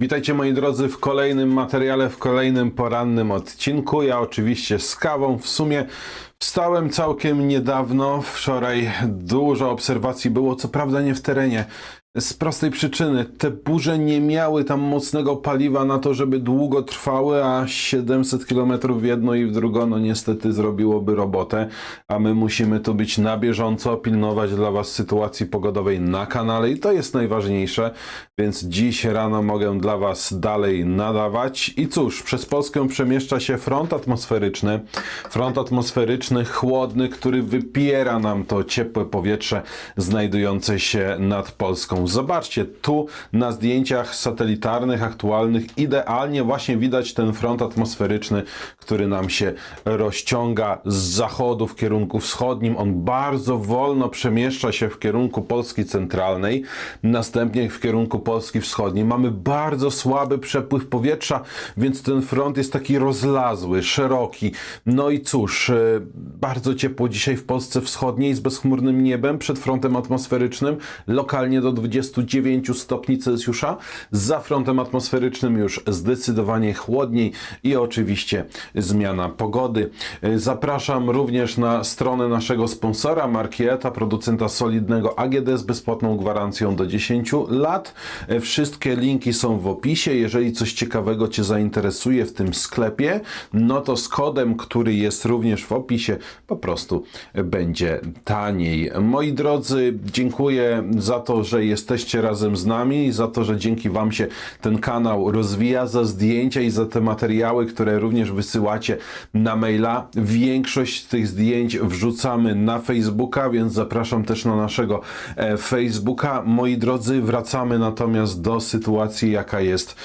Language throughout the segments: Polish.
Witajcie moi drodzy w kolejnym materiale, w kolejnym porannym odcinku. Ja oczywiście z kawą. W sumie wstałem całkiem niedawno. Wczoraj dużo obserwacji było, co prawda nie w terenie. Z prostej przyczyny, te burze nie miały tam mocnego paliwa na to, żeby długo trwały, a 700 km w jedno i w drugą, no niestety zrobiłoby robotę, a my musimy tu być na bieżąco, pilnować dla Was sytuacji pogodowej na kanale i to jest najważniejsze, więc dziś rano mogę dla Was dalej nadawać. I cóż, przez Polskę przemieszcza się front atmosferyczny, front atmosferyczny chłodny, który wypiera nam to ciepłe powietrze znajdujące się nad Polską. Zobaczcie, tu na zdjęciach satelitarnych aktualnych idealnie właśnie widać ten front atmosferyczny, który nam się rozciąga z zachodu w kierunku wschodnim. On bardzo wolno przemieszcza się w kierunku Polski centralnej, następnie w kierunku Polski wschodniej. Mamy bardzo słaby przepływ powietrza, więc ten front jest taki rozlazły, szeroki. No i cóż, e, bardzo ciepło dzisiaj w Polsce wschodniej z bezchmurnym niebem przed frontem atmosferycznym, lokalnie do 29 stopni Celsjusza, za frontem atmosferycznym już zdecydowanie chłodniej i oczywiście zmiana pogody. E, Zapraszam również na stronę naszego sponsora Markieta, producenta solidnego AGD z bezpłatną gwarancją do 10 lat. E, Wszystkie linki są w opisie. Jeżeli coś ciekawego Cię zainteresuje w tym sklepie, no to z kodem, który jest również w opisie, po prostu będzie taniej. Moi drodzy, dziękuję za to, że jesteście razem z nami i za to, że dzięki Wam się ten kanał rozwija, za zdjęcia i za te materiały, które również wysyłacie na maila. Większość tych zdjęć wrzucamy na Facebooka, więc zapraszam też na naszego e, Facebooka. Moi drodzy, wracamy natomiast do sytuacji, jaka jest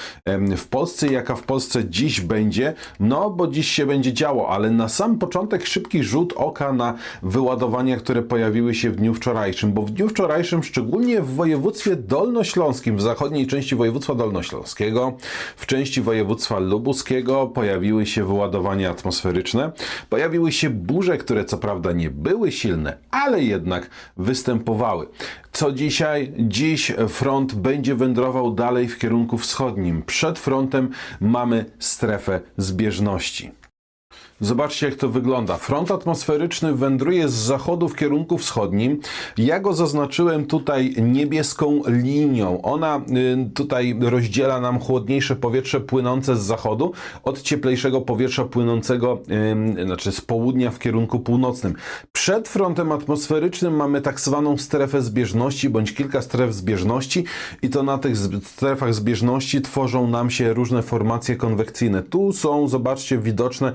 w Polsce, jaka w Polsce dziś będzie. No, bo dziś się będzie działo, ale na sam początek szybki rzut oka na wyładowania, które pojawiły się w dniu wczorajszym, bo w dniu wczorajszym, szczególnie w województwie dolnośląskim, w zachodniej części województwa dolnośląskiego, w części województwa lubuskiego pojawiły się wyładowania atmosferyczne. Pojawiły się burze, które co prawda nie były silne, ale jednak występowały. Co dzisiaj? Dziś front będzie wędrował dalej w kierunku wschodnim. Przed frontem mamy strefę zbieżności. Zobaczcie, jak to wygląda. Front atmosferyczny wędruje z zachodu w kierunku wschodnim. Ja go zaznaczyłem tutaj niebieską linią. Ona y, tutaj rozdziela nam chłodniejsze powietrze płynące z zachodu od cieplejszego powietrza płynącego y, znaczy z południa w kierunku północnym. Przed frontem atmosferycznym mamy tak zwaną strefę zbieżności bądź kilka stref zbieżności i to na tych strefach zbieżności tworzą nam się różne formacje konwekcyjne. Tu są, zobaczcie, widoczne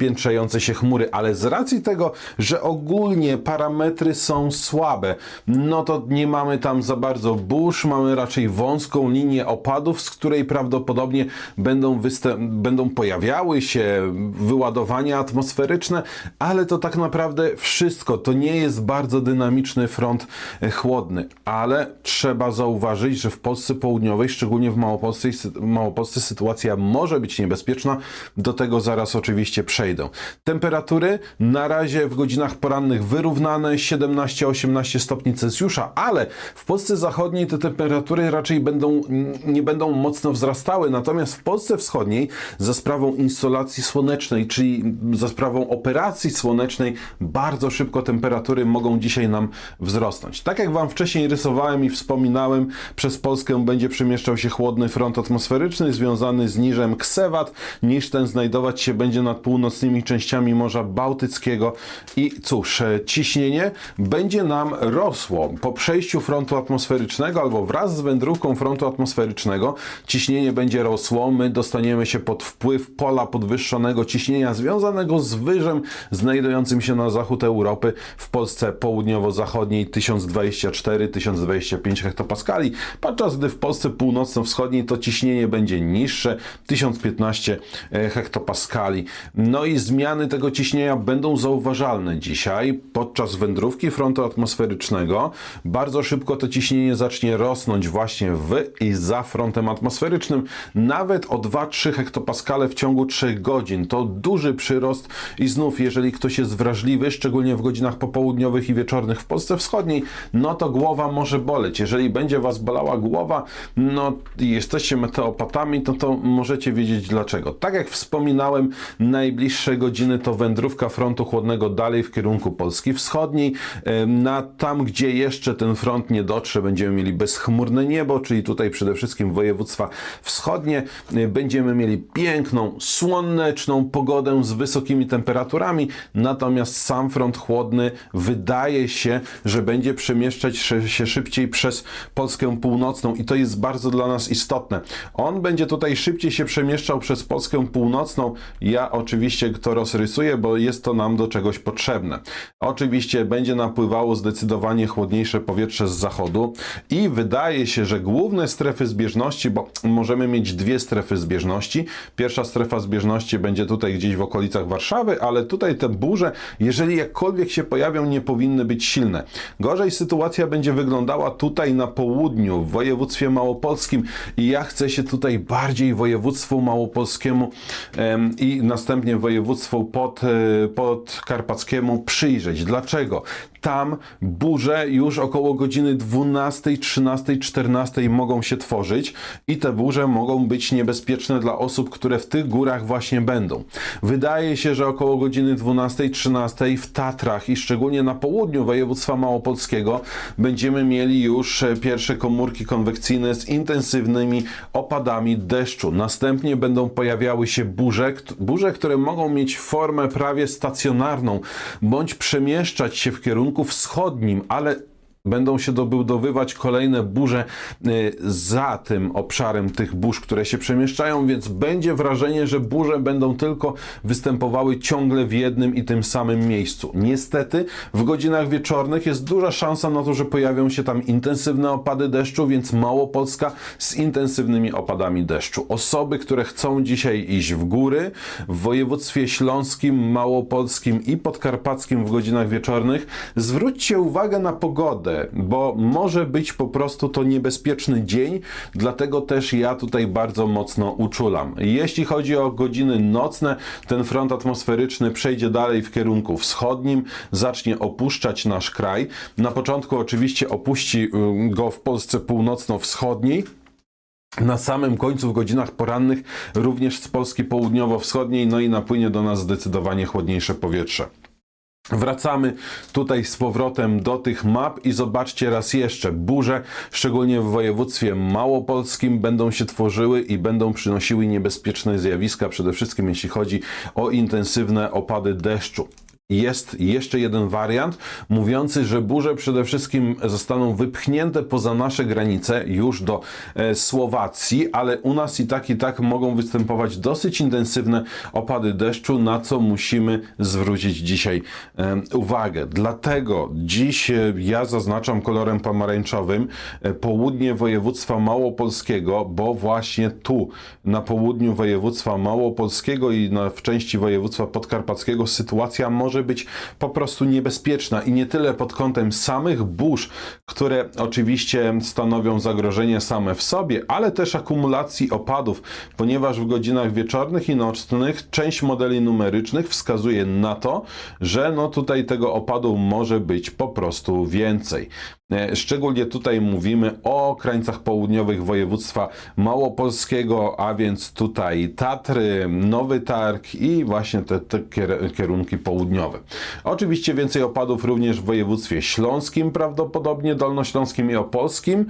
wypiętrzające się chmury, ale z racji tego, że ogólnie parametry są słabe, no to nie mamy tam za bardzo burz, mamy raczej wąską linię opadów, z której prawdopodobnie będą, będą pojawiały się wyładowania atmosferyczne, ale to tak naprawdę wszystko. To nie jest bardzo dynamiczny front e, chłodny, ale trzeba zauważyć, że w Polsce Południowej, szczególnie w Małopolsce, Małopolsce sytuacja może być niebezpieczna. Do tego zaraz oczywiście przejdę. Temperatury na razie w godzinach porannych wyrównane 17-18 stopni Celsjusza, ale w Polsce Zachodniej te temperatury raczej będą, nie będą mocno wzrastały, natomiast w Polsce Wschodniej za sprawą instalacji słonecznej, czyli za sprawą operacji słonecznej, bardzo szybko temperatury mogą dzisiaj nam wzrosnąć. Tak jak Wam wcześniej rysowałem i wspominałem, przez Polskę będzie przemieszczał się chłodny front atmosferyczny związany z niżem Ksewat. Niż ten znajdować się będzie nad północnymi częściami Morza Bałtyckiego i cóż, e, ciśnienie będzie nam rosło. Po przejściu frontu atmosferycznego albo wraz z wędrówką frontu atmosferycznego ciśnienie będzie rosło. My dostaniemy się pod wpływ pola podwyższonego ciśnienia związanego z wyżem znajdującym się na zachód Europy w Polsce południowo-zachodniej 1024-1025 hektopaskali, podczas gdy w Polsce północno-wschodniej to ciśnienie będzie niższe 1015 hektopaskali. No i zmiany tego ciśnienia będą zauważalne dzisiaj podczas wędrówki frontu atmosferycznego. Bardzo szybko to ciśnienie zacznie rosnąć właśnie w i za frontem atmosferycznym, nawet o 2-3 hektopaskale w ciągu 3 godzin. To duży przyrost i znów, jeżeli ktoś jest wrażliwy, szczególnie w godzinach popołudniowych i wieczornych w Polsce Wschodniej, no to głowa może boleć. Jeżeli będzie Was bolała głowa, no i jesteście meteopatami, to to możecie wiedzieć dlaczego. Tak jak wspominałem, najbliższe godziny to wędrówka frontu chłodnego dalej w kierunku Polski Wschodniej. Na tam, gdzie jeszcze ten front nie dotrze, będziemy mieli bezchmurne niebo, czyli tutaj przede wszystkim województwa wschodnie. E, Będziemy mieli piękną, słoneczną pogodę z wysokimi temperaturami, natomiast sam front chłodny wydaje się, że będzie przemieszczać się szybciej przez Polskę Północną i to jest bardzo dla nas istotne. On będzie tutaj szybciej się przemieszczał przez Polskę Północną. Ja oczywiście to rozrysuję, bo jest to nam do czegoś potrzebne. Oczywiście będzie napływało zdecydowanie chłodniejsze powietrze z zachodu i wydaje się, że główne strefy zbieżności, bo możemy mieć dwie strefy zbieżności. Pierwsza strefa zbieżności będzie tutaj gdzieś w okolicach Warszawy, ale tutaj te burze, jeżeli jakkolwiek się pojawią, nie powinny być silne. Gorzej sytuacja będzie wyglądała tutaj na południu, w województwie małopolskim i ja chcę się tutaj bardziej województwu małopolskiemu em, i następnie województwu pod, e, podkarpackiemu przyjrzeć. Dlaczego? Tam burze już około godziny 12, 13, 14 mogą się tworzyć i te burze mogą być niebezpieczne dla osób, które w tych górach właśnie będą. Wydaje się, że około godziny 12, 13 w Tatrach i szczególnie na południu województwa małopolskiego będziemy mieli już e, pierwsze komórki konwekcyjne z intensywnymi opadami deszczu. Następnie będą pojawiały się burze, burze, które mogą mieć formę prawie stacjonarną bądź przemieszczać się w kierunku wschodnim, ale będą się dobudowywać kolejne burze y, za tym obszarem tych burz, które się przemieszczają, więc będzie wrażenie, że burze będą tylko występowały ciągle w jednym i tym samym miejscu. Niestety w godzinach wieczornych jest duża szansa na to, że pojawią się tam intensywne opady deszczu, więc Małopolska z intensywnymi opadami deszczu. Osoby, które chcą dzisiaj iść w góry, w województwie śląskim, małopolskim i podkarpackim w godzinach wieczornych, zwróćcie uwagę na pogodę, bo może być po prostu to niebezpieczny dzień, dlatego też ja tutaj bardzo mocno uczulam. Jeśli chodzi o godziny nocne, ten front atmosferyczny przejdzie dalej w kierunku wschodnim, zacznie opuszczać nasz kraj. Na początku oczywiście opuści y, go w Polsce północno-wschodniej, na samym końcu w godzinach porannych również z Polski południowo-wschodniej, no i napłynie do nas zdecydowanie chłodniejsze powietrze. Wracamy tutaj z powrotem do tych map i zobaczcie raz jeszcze, burze, szczególnie w województwie małopolskim, będą się tworzyły i będą przynosiły niebezpieczne zjawiska, przede wszystkim jeśli chodzi o intensywne opady deszczu. Jest jeszcze jeden wariant mówiący, że burze przede wszystkim zostaną wypchnięte poza nasze granice już do e, Słowacji, ale u nas i tak i tak mogą występować dosyć intensywne opady deszczu, na co musimy zwrócić dzisiaj e, uwagę. Dlatego dziś e, ja zaznaczam kolorem pomarańczowym południe województwa małopolskiego, bo właśnie tu na południu województwa małopolskiego i na, w części województwa podkarpackiego sytuacja może być po prostu niebezpieczna i nie tyle pod kątem samych burz, które oczywiście stanowią zagrożenie same w sobie, ale też akumulacji opadów, ponieważ w godzinach wieczornych i nocnych część modeli numerycznych wskazuje na to, że no tutaj tego opadu może być po prostu więcej. E, Szczególnie tutaj mówimy o krańcach południowych województwa małopolskiego, a więc tutaj Tatry, Nowy Targ i właśnie te, te kier- kierunki południowe. Oczywiście więcej opadów również w województwie śląskim, prawdopodobnie dolnośląskim i opolskim,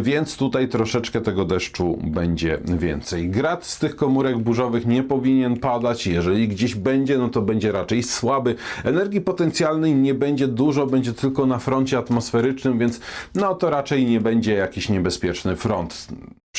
więc tutaj troszeczkę tego deszczu będzie więcej. Grad z tych komórek burzowych nie powinien padać, jeżeli gdzieś będzie, no to będzie raczej słaby. Energii potencjalnej nie będzie dużo, będzie tylko na froncie atmosferycznym, więc no to raczej nie będzie jakiś niebezpieczny front.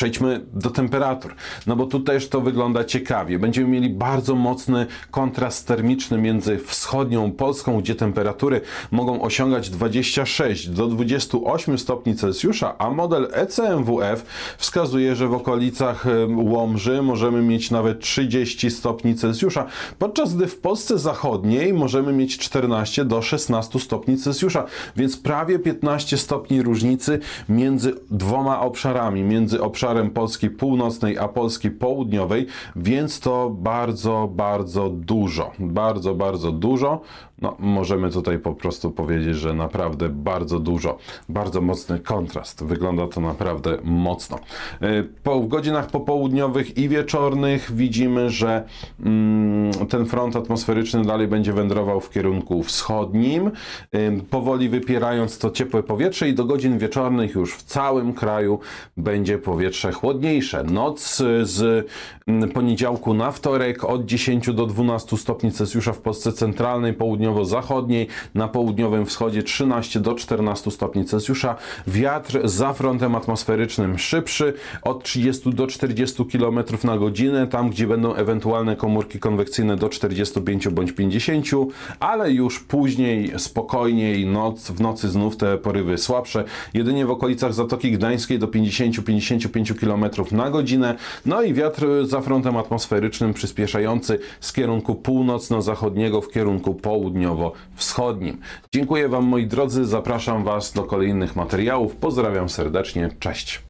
Przejdźmy do temperatur, no bo tu też to wygląda ciekawie. Będziemy mieli bardzo mocny kontrast termiczny między wschodnią Polską, gdzie temperatury mogą osiągać 26 do 28 stopni Celsjusza, a model ECMWF wskazuje, że w okolicach Łomży możemy mieć nawet 30 stopni Celsjusza, podczas gdy w Polsce zachodniej możemy mieć 14 do 16 stopni Celsjusza, więc prawie 15 stopni różnicy między dwoma obszarami, między obszarem Polski Północnej a Polski Południowej, więc to bardzo, bardzo dużo, bardzo, bardzo dużo. No, możemy tutaj po prostu powiedzieć, że naprawdę bardzo dużo, bardzo mocny kontrast. Wygląda to naprawdę mocno. Yy, Po, w godzinach popołudniowych i wieczornych widzimy, że mm, ten front atmosferyczny dalej będzie wędrował w kierunku wschodnim, yy, powoli wypierając to ciepłe powietrze i do godzin wieczornych już w całym kraju będzie powietrze chłodniejsze. Noc y, z mm, poniedziałku na wtorek od 10 do 12 stopni Celsjusza w Polsce centralnej, południowo-zachodniej, na południowym wschodzie 13 do 14 stopni Celsjusza. Wiatr za frontem atmosferycznym szybszy od 30 do 40 km na godzinę, tam gdzie będą ewentualne komórki konwekcyjne do 45 bądź 50, ale już później spokojniej noc, w nocy znów te porywy słabsze, jedynie w okolicach Zatoki Gdańskiej do 50-55 km na godzinę, no i wiatr za frontem atmosferycznym przyspieszający z kierunku północno-zachodniego w kierunku południowo-wschodnim. Dziękuję Wam moi drodzy, zapraszam Was do kolejnych materiałów, pozdrawiam serdecznie, cześć.